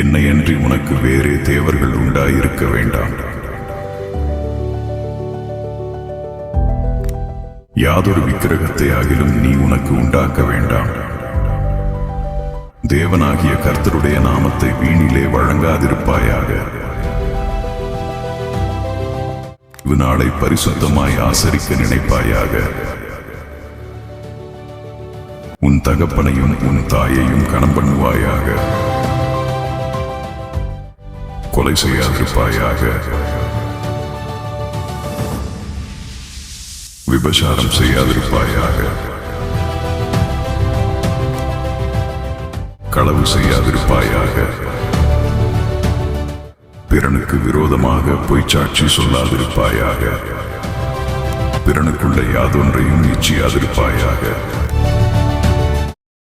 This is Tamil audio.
என்னையன்றி உனக்கு வேறே தேவர்கள் உண்டாயிருக்க வேண்டாம். யாதொரு விக்கிரகத்தை ஆகிலும் நீ உனக்கு உண்டாக்க வேண்டாம். தேவனாகிய கர்த்தருடைய நாமத்தை வீணிலே வழங்காதிருப்பாயாக. இவ்நாளை பரிசுத்தமாய் ஆசரிக்க நினைப்பாயாக. உன் தகப்பனையும் உன் தாயையும் கணம் பண்ணுவாயாக கொலை செய்யாதிருப்பாயாக விபசாரம் செய்யாதிருப்பாயாக களவு செய்யாதிருப்பாயாக பிறனுக்கு விரோதமாக பொய்ச்சாட்சி சொல்லாதிருப்பாயாக பிறனுக்குள்ள யாதொன்றையும் இச்சியாதிருப்பாயாக